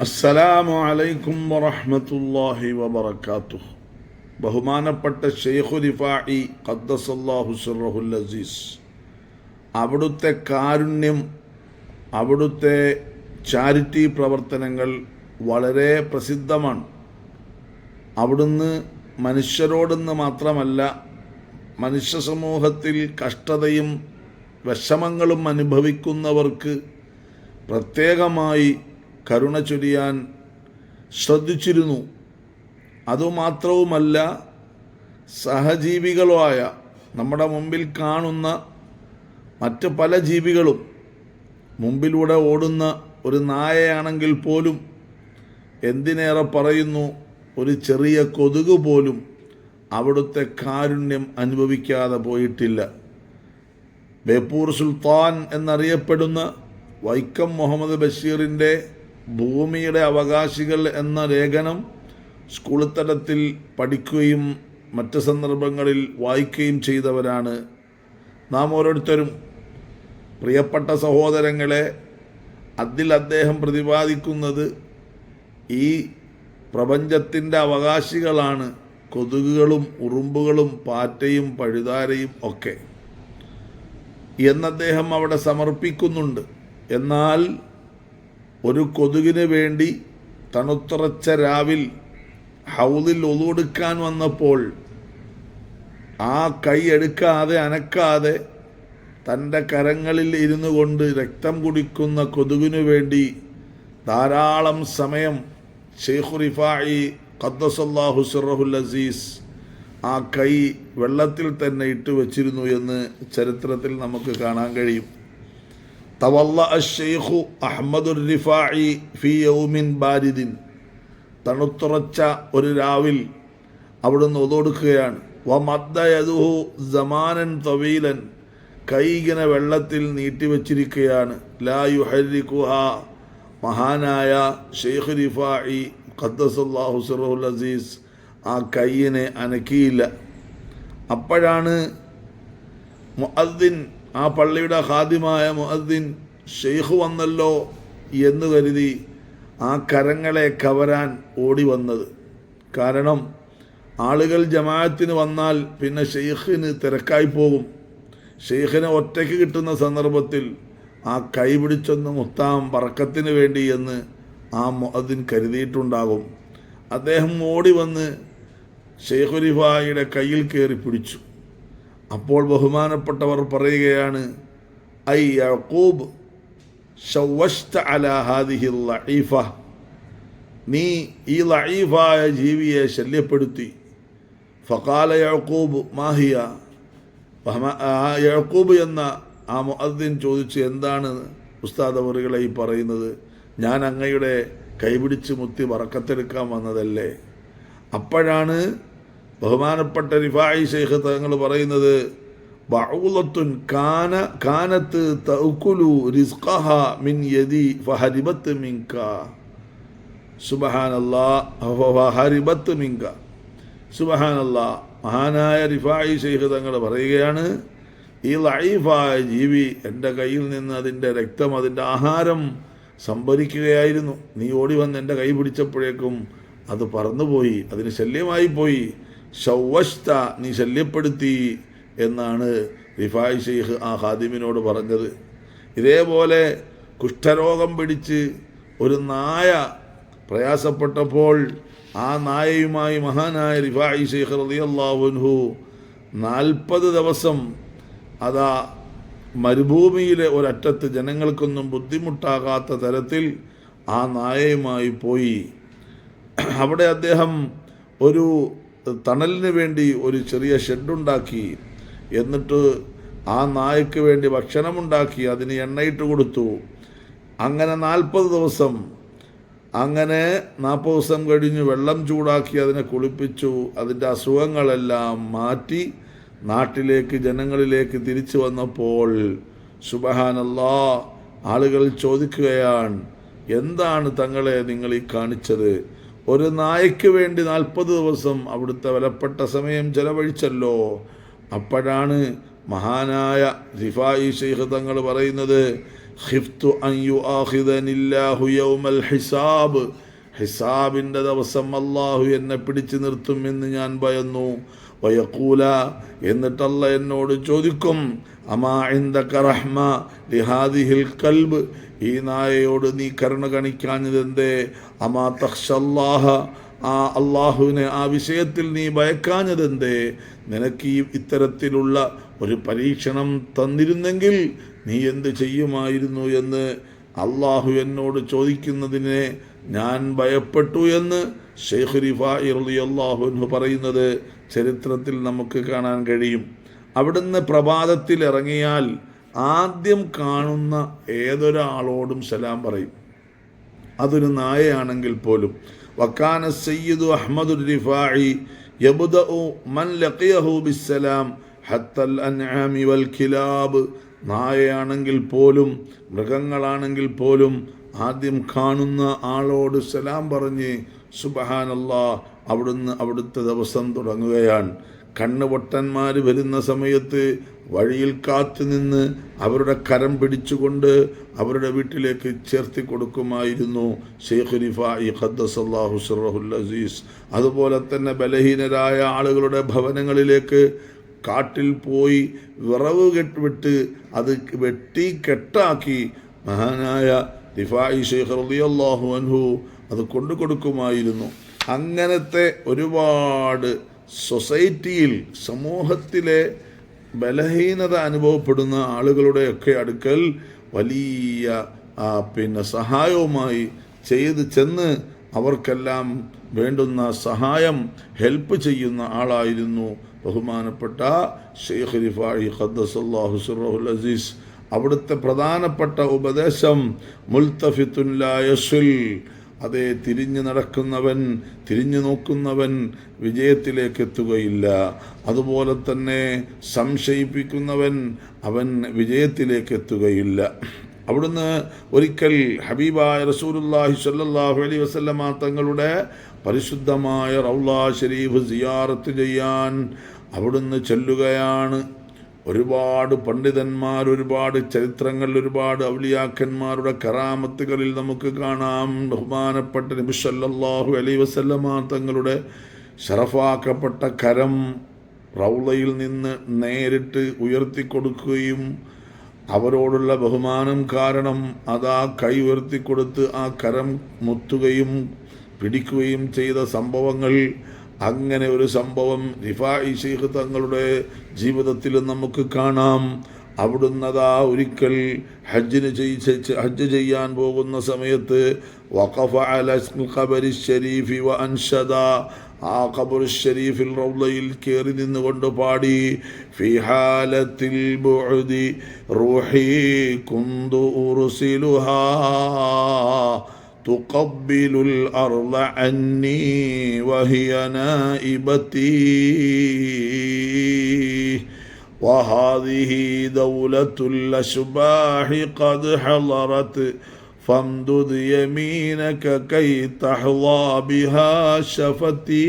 അസ്സലാമു അലൈക്കും വറഹ്മത്തുള്ളാഹി വബറകാതുഹു. ബഹുമാനപ്പെട്ട ഷെയ്ഖു ഖദ്ദസല്ലാഹു സിർറഹുൽ അസീസ്. അവിടുത്തെ കാരുണ്യം അവിടുത്തെ ചാരിറ്റി പ്രവർത്തനങ്ങൾ വളരെ പ്രസിദ്ധമാണ്. അവിടുന്ന് മനുഷ്യരോടെന്ന് മാത്രമല്ല മനുഷ്യ സമൂഹത്തിൽ കഷ്ടതയും വിഷമങ്ങളും അനുഭവിക്കുന്നവർക്ക് പ്രത്യേകമായി കരുണ ചൊരിയാൻ ശ്രദ്ധിച്ചിരുന്നു. അതുമാത്രവുമല്ല സഹജീവികളുമായ നമ്മുടെ മുമ്പിൽ കാണുന്ന മറ്റ് പല ജീവികളും മുമ്പിലൂടെ ഓടുന്ന ഒരു നായയാണെങ്കിൽ പോലും എന്തിനേറെ പറയുന്നു? ഒരു ചെറിയ കൊതുക് പോലും അവിടുത്തെ കാരുണ്യം അനുഭവിക്കാതെ പോയിട്ടില്ല. ബേപ്പൂർ സുൽത്താൻ എന്നറിയപ്പെടുന്ന വൈക്കം മുഹമ്മദ് ബഷീറിന്റെ ഭൂമിയുടെ അവകാശികൾ എന്ന ലേഖനം സ്കൂൾ തലത്തിൽ പഠിക്കുകയും മറ്റ് സന്ദർഭങ്ങളിൽ വായിക്കുകയും ചെയ്തവരാണ് നാം ഓരോരുത്തരും. പ്രിയപ്പെട്ട സഹോദരങ്ങളെ അതിൽ അദ്ദേഹം പ്രതിപാദിക്കുന്നത് ഈ പ്രപഞ്ചത്തിന്റെ അവകാശികളാണ് കൊതുകുകളും ഉറുമ്പുകളും പാറ്റയും പഴുതാരയും ഒക്കെ. എന്നദ്ദേഹം അവിടെ സമർപ്പിക്കുന്നുണ്ട്. എന്നാൽ ഒരു കൊതുകിന് വേണ്ടി തണുത്തുറച്ച രാവിൽ ഹൗദിൽ ഒതുകൊടുക്കാൻ വന്നപ്പോൾ ആ കൈ എടുക്കാതെ അനക്കാതെ തന്റെ കരങ്ങളിൽ ഇരുന്നു കൊണ്ട് രക്തം കുടിക്കുന്ന കൊതുകിനു വേണ്ടി ധാരാളം സമയം ഷെയ്ഖു റിഫായി ഖദ്ദസല്ലാഹു സിറഹുൽ അസീസ് ആ കൈ വെള്ളത്തിൽ തന്നെ ഇട്ട് വച്ചിരുന്നു എന്ന് ചരിത്രത്തിൽ നമുക്ക് കാണാൻ കഴിയും. തവല്ല അഷെയ്ഖു അഹമ്മദുർ റിഫായി ഫി യൗമിൻ ബാരിദിൻ. തണുത്തുറച്ച ഒരു രാവിൽ അവിടുന്ന് ഒതൊടുക്കുകയാണ് വ മദ്ദയതുഹു ജമാനൻ തവീലൻ. കൈകിന വെള്ളത്തിൽ നീട്ടിവച്ചിരിക്കുകയാണ്. ലാ യുഹരിക്കുഹ മഹാനായ ഷെയ്ഖ് റിഫായി ഖദ്ദസുല്ലാഹു സിറഹുൽ അസീസ് ആ കയ്യിനെ അനക്കിയില്ല. അപ്പോഴാണ് മുഅദ്ദിൻ ആ പള്ളിയുടെ ഹാദിമായ മുഹദ്ദീൻ ഷെയ്ഖ് വന്നല്ലോ എന്ന് കരുതി ആ കരങ്ങളെ കവരാൻ ഓടി വന്നത്. കാരണം ആളുകൾ ജമാഅത്തിന് വന്നാൽ പിന്നെ ഷെയ്ഖിന് തിരക്കായി പോകും. ഷെയ്ഖിനെ ഒറ്റയ്ക്ക് കിട്ടുന്ന സന്ദർഭത്തിൽ ആ കൈ പിടിച്ചൊന്ന് മുത്താം പറക്കത്തിന് വേണ്ടി എന്ന് ആ മുഅദ്ദിൻ കരുതിയിട്ടുണ്ടാകും. അദ്ദേഹം ഓടി വന്ന് ഷെയ്ഖുലിഫായിയുടെ കയ്യിൽ കയറി പിടിച്ചു. അപ്പോൾ ബഹുമാനപ്പെട്ടവർ പറയുകയാണ് ഐ യഅഖൂബ് അല ഹാദിഹി ലഈഫ നീ ഈ ലഈഫായ ജീവിയെ ശല്യപ്പെടുത്തി. ഫക്കാല യഅഖൂബ് മാഹിയ. യഅഖൂബ് എന്ന ആ മുഅദ്ദിൻ ചോദിച്ചു എന്താണ് ഉസ്താദ് അവറുകളെ ഈ പറയുന്നത്? ഞാൻ അങ്ങയുടെ കൈപിടിച്ച് മുത്തി വറക്കത്തെടുക്കാൻ വന്നതല്ലേ? അപ്പോഴാണ് ബഹുമാനപ്പെട്ട റിഫായി ഷെയ്ഖ് തങ്ങൾ പറയുന്നത് ബൗലത്തുൻ കാന കാനത്ത് തൗക്കുലു റിസ്ഖഹ മിൻ യദി ഫഹരിബത്ത് മിങ്ക സുബഹാനല്ലാ മിങ്ക സുബഹാനല്ലാ മഹാനായ റിഫായി ഷെയ്ഖ് തങ്ങൾ പറയുകയാണ് ഈ ലൈഫായ ജീവി എന്റെ കയ്യിൽ നിന്ന് അതിന്റെ രക്തം അതിന്റെ ആഹാരം സംഭരിക്കുകയായിരുന്നു. നീ ഓടി വന്ന് എന്റെ കൈ പിടിച്ചപ്പോഴേക്കും അത് പറന്നുപോയി അതിന് ശല്യമായി പോയി ഷവ്വഷ്ത നീ ശല്യപ്പെടുത്തി എന്നാണ് റിഫായ് ഷെയ്ഖ് ആ ഹാദിമിനോട് പറഞ്ഞത്. ഇതേപോലെ കുഷ്ഠരോഗം പിടിച്ച് ഒരു നായ പ്രയാസപ്പെട്ടപ്പോൾ ആ നായയുമായി മഹാനായ റിഫായി ഷെയ്ഖ് റതിയല്ലാഹുൻഹു നാൽപ്പത് ദിവസം അതാ മരുഭൂമിയിലെ ഒരറ്റത്ത് ജനങ്ങൾക്കൊന്നും ബുദ്ധിമുട്ടാകാത്ത തരത്തിൽ ആ നായയുമായി പോയി. അവിടെ അദ്ദേഹം ഒരു തണലിന് വേണ്ടി ഒരു ചെറിയ ഷെഡുണ്ടാക്കി എന്നിട്ട് ആ നായ്ക്ക് വേണ്ടി ഭക്ഷണമുണ്ടാക്കി അതിന് എണ്ണയിട്ട് കൊടുത്തു. അങ്ങനെ നാൽപ്പത് ദിവസം. അങ്ങനെ നാൽപ്പത് ദിവസം കഴിഞ്ഞ് വെള്ളം ചൂടാക്കി അതിനെ കുളിപ്പിച്ചു. അതിന്റെ അസുഖങ്ങളെല്ലാം മാറ്റി നാട്ടിലേക്ക് ജനങ്ങളിലേക്ക് തിരിച്ചു വന്നപ്പോൾ സുബഹാനല്ലാ ആളുകൾ ചോദിക്കുകയാണ് എന്താണ് തങ്ങളെ നിങ്ങൾ ഈ കാണിച്ചത്? ഒരു നായയ്ക്ക് വേണ്ടി നാൽപ്പത് ദിവസം അവിടുത്തെ വിലപ്പെട്ട സമയം ചെലവഴിച്ചല്ലോ. അപ്പോഴാണ് മഹാനായ റിഫായി ഷെയ്ഖ് തങ്ങൾ പറയുന്നത് ഹിഫ്തു യൗമൽ ഹിസാബ്. ഹിസാബിന്റെ ദിവസം അള്ളാഹു എന്നെ പിടിച്ചു നിർത്തും എന്ന് ഞാൻ ഭയന്നു. വയക്കൂല എന്നിട്ടല്ല എന്നോട് ചോദിക്കും റഹ്മ ലിഹാദിഹിൽ ഈ നായയോട് നീ കരുണ കാണിക്കാഞ്ഞതെന്തേ? അമാ തഹ്ഷല്ലാഹ ആ അള്ളാഹുവിനെ ആ വിഷയത്തിൽ നീ ഭയക്കാഞ്ഞതെന്തേ? നിനക്ക് ഈ ഇത്തരത്തിലുള്ള ഒരു പരീക്ഷണം തന്നിരുന്നെങ്കിൽ നീ എന്ത് ചെയ്യുമായിരുന്നു എന്ന് അള്ളാഹു എന്നോട് ചോദിക്കുന്നതിനെ ഞാൻ ഭയപ്പെട്ടു എന്ന് ഷെയ്ഖ് റിഫായി അള്ളാഹു എന്ന് പറയുന്നത് ചരിത്രത്തിൽ നമുക്ക് കാണാൻ കഴിയും. അവിടുന്ന് പ്രഭാതത്തിൽ ഇറങ്ങിയാൽ ആദ്യം കാണുന്ന ഏതൊരാളോടും സലാം പറയും. അതൊരു നായയാണെങ്കിൽ പോലും. വക്കാന സയ്യിദു അഹമ്മദ് റിഫായി മൻ ലഖിയഹു ബിസ്സലാം ഹത്തൽ വൽ കിലാബ് നായയാണെങ്കിൽ പോലും മൃഗങ്ങളാണെങ്കിൽ പോലും ആദ്യം കാണുന്ന ആളോട് സലാം പറഞ്ഞ് സുബഹാനല്ലാ അവിടുന്ന് അവിടുത്തെ ദിവസം തുടങ്ങുകയാണ്. കണ്ണുപൊട്ടന്മാർ വരുന്ന സമയത്ത് വഴിയിൽ കാത്തുനിന്ന് അവരുടെ കരം പിടിച്ചുകൊണ്ട് അവരുടെ വീട്ടിലേക്ക് ചേർത്തി കൊടുക്കുമായിരുന്നു. ഷെയ്ഖ് ഖദ്ദസല്ലാഹു അസീസ്. അതുപോലെ തന്നെ ബലഹീനരായ ആളുകളുടെ ഭവനങ്ങളിലേക്ക് കാട്ടിൽ പോയി വിറവ് കെട്ട് വിട്ട് അത് വെട്ടി കെട്ടാക്കി മഹാനായ ദിഫായി ഷെയ്ഖ് റളിയല്ലാഹു അൻഹു അത് കൊണ്ടു കൊടുക്കുമായിരുന്നു അങ്ങനത്തെ ഒരുപാട് സൊസൈറ്റിയിൽ സമൂഹത്തിലെ ബലഹീനത അനുഭവപ്പെടുന്ന ആളുകളുടെയൊക്കെ അടുക്കൽ വലിയ പിന്നെ സഹായവുമായി ചെയ്ത് ചെന്ന് അവർക്കെല്ലാം വേണ്ടുന്ന സഹായം ഹെൽപ്പ് ചെയ്യുന്ന ആളായിരുന്നു ബഹുമാനപ്പെട്ട ഷെയ്ഖ് റിഫായി ഖദ്ദസല്ലാഹു ഹുസുറഹുൽ അസീസ്. അവിടുത്തെ പ്രധാനപ്പെട്ട ഉപദേശം മുൽത്തഫിത്തുല്ലായസുൽ അതേ തിരിഞ്ഞു നടക്കുന്നവൻ തിരിഞ്ഞു നോക്കുന്നവൻ വിജയത്തിലേക്ക് എത്തുകയില്ല അതുപോലെ തന്നെ സംശയിപ്പിക്കുന്നവൻ അവൻ വിജയത്തിലേക്ക് എത്തുകയില്ല അവിടുന്ന് ഒരിക്കൽ ഹബീബായ റസൂലുല്ലാഹി സ്വല്ലല്ലാഹു അലൈഹി വസല്ലമ തങ്ങളുടെ പരിശുദ്ധമായ റൗള ഷരീഫ് സിയാറത്ത് ചെയ്യാൻ അവിടുന്ന് ചെല്ലുകയാണ്. ഒരുപാട് പണ്ഡിതന്മാർ ഒരുപാട് ചരിത്രങ്ങൾ ഒരുപാട് ഔലിയാക്കന്മാരുടെ കറാമത്തുകളിൽ നമുക്ക് കാണാം. ബഹുമാനപ്പെട്ട നബി സല്ലല്ലാഹു അലൈഹി വസല്ലമ തങ്ങളുടെ ഷറഫാക്കപ്പെട്ട കരം റൗളയിൽ നിന്ന് നേരിട്ട് ഉയർത്തി കൊടുക്കുകയും അവരോടുള്ള ബഹുമാനം കാരണം അതാ കൈ ഉയർത്തിക്കൊടുത്ത് ആ കരം മുത്തുകയും പിടിക്കുകയും ചെയ്ത സംഭവങ്ങൾ അങ്ങനെ ഒരു സംഭവം റിഫായി ഷെയ്ഖ് തങ്ങളുടെ ജീവിതത്തിൽ നമുക്ക് കാണാം. അവിടുന്നതാ ഒരിക്കൽ ഹജ്ജിന് ഹജ്ജ് ചെയ്യാൻ പോകുന്ന സമയത്ത് വഖഫ അല ഖബരി ഷരീഫി വ അൻഷദ. ആ ഖബർ ഷരീഫിൽ റൗളയിൽ കയറി നിന്നുകൊണ്ട് പാടി ഫിഹാലത്തിൽ ബുഅദി റൂഹി കുന്തു ഉർസിലുഹാ. تقبل الأرض عني وهي نائبتي. وهذه دولة الأشباح قد حضرت فامدد يمينك كي تحظى بها شفتي.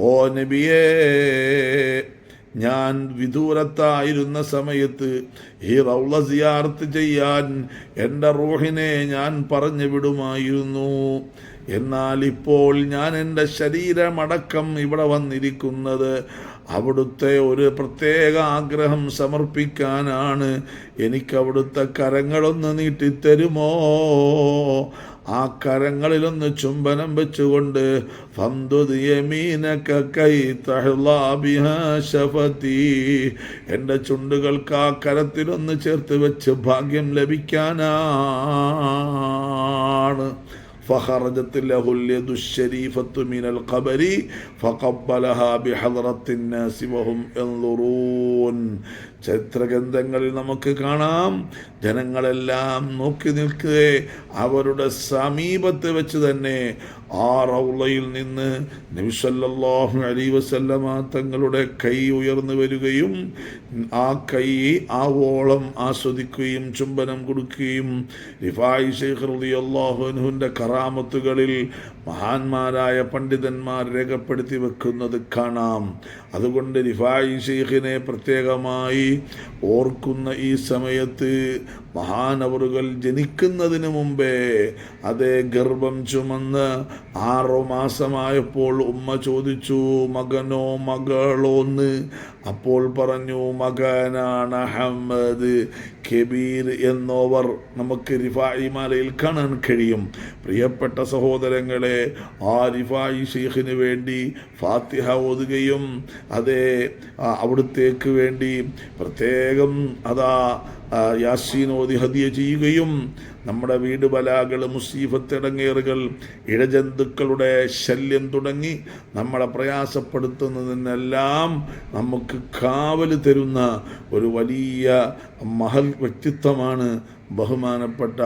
أو نبيه ഞാൻ വിദൂരത്തായിരുന്ന സമയത്ത് ഈ റൗള സിയാർത്ത് ചെയ്യാൻ എന്റെ റൂഹിനെ ഞാൻ പറഞ്ഞു വിടുമായിരുന്നു. എന്നാൽ ഇപ്പോൾ ഞാൻ എന്റെ ശരീരമടക്കം ഇവിടെ വന്നിരിക്കുന്നത് അവിടുത്തെ ഒരു പ്രത്യേക ആഗ്രഹം സമർപ്പിക്കാനാണ്. എനിക്ക് അവിടുത്തെ കരങ്ങളൊന്ന് നീട്ടിത്തരുമോ? ആ കരങ്ങളിലൊന്ന് ചുംബനം വെച്ചുകൊണ്ട് എന്റെ ചുണ്ടുകൾക്ക് ആ കരത്തിലൊന്ന് ചേർത്ത് വെച്ച് ഭാഗ്യം ലഭിക്കാനാണ്. فخرجت له اليد الشريفة من القبر فقبلها بحضرة الناس وهم ينظرون ചരിത്രഗ്രന്ഥങ്ങളിൽ നമുക്ക് കാണാം ജനങ്ങളെല്ലാം നോക്കി നിൽക്കുകയെ അവരുടെ സമീപത്ത് വെച്ച് തന്നെ ആ റൗളയിൽ നിന്ന് നബിസല്ലാഹു അലൈ വസല്ലമ തങ്ങളുടെ കൈ ഉയർന്നു വരികയും ആ കൈ ആവോളം ആസ്വദിക്കുകയും ചുംബനം കൊടുക്കുകയും റിഫായി ഷെയ്ഖ് റളിയല്ലാഹുവിൻ്റെ കറാമത്തുകളിൽ മഹാന്മാരായ പണ്ഡിതന്മാർ രേഖപ്പെടുത്തി വെക്കുന്നത് കാണാം. അതുകൊണ്ട് റിഫായി ഷെയ്ഖിനെ പ്രത്യേകമായി ഓർക്കുന്ന ഈ സമയത്ത് മഹാനവറുകൾ ജനിക്കുന്നതിന് മുമ്പേ അതേ ഗർഭം ചുമന്ന് ആറു മാസമായപ്പോൾ ഉമ്മ ചോദിച്ചു മകനോ മകളോന്ന് അപ്പോൾ പറഞ്ഞു മകനാണ് അഹമ്മദ് കബീർ എന്നോവർ. നമുക്ക് റിഫായി മാലയിൽ കാണാൻ കഴിയും. പ്രിയപ്പെട്ട സഹോദരങ്ങളെ ആ റിഫായി ഷെയ്ഖിന് വേണ്ടി ഫാത്തിഹ ഓതുകയും അതേ അവിടുത്തേക്ക് വേണ്ടി പ്രത്യേകം അതാ ഓതി ഹദിയ ചെയ്യുകയും നമ്മുടെ വീട് ബലാകൾ മുസീഫത്തിടങ്ങേറുകൾ ഇഴജന്തുക്കളുടെ ശല്യം തുടങ്ങി നമ്മളെ പ്രയാസപ്പെടുത്തുന്നതിനെല്ലാം നമുക്ക് കാവൽ തരുന്ന ഒരു വലിയ മഹൽ വ്യക്തിത്വമാണ് ബഹുമാനപ്പെട്ട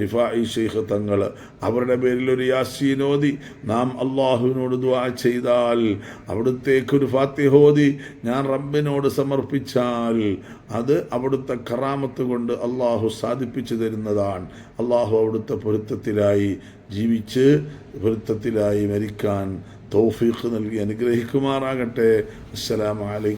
റിഫായി ഷെയ്ഖ് തങ്ങൾ അവരുടെ പേരിൽ ഒരു യാസീനോദി നാം അള്ളാഹുവിനോട് ദുആ ചെയ്താൽ അവിടുത്തേക്കൊരു ഫാത്തിഹോദി ഞാൻ റബ്ബിനോട് സമർപ്പിച്ചാൽ അത് അവിടുത്തെ കറാമത്ത് കൊണ്ട് അള്ളാഹു സാധിപ്പിച്ചു തരുന്നതാണ്. അള്ളാഹു അവിടുത്തെ പൊരുത്തത്തിലായി ജീവിച്ച് പൊരുത്തത്തിലായി മരിക്കാൻ തൗഫീഖ് നൽകി അനുഗ്രഹിക്കുമാറാകട്ടെ. അസ്സലാമു അലൈക്കും.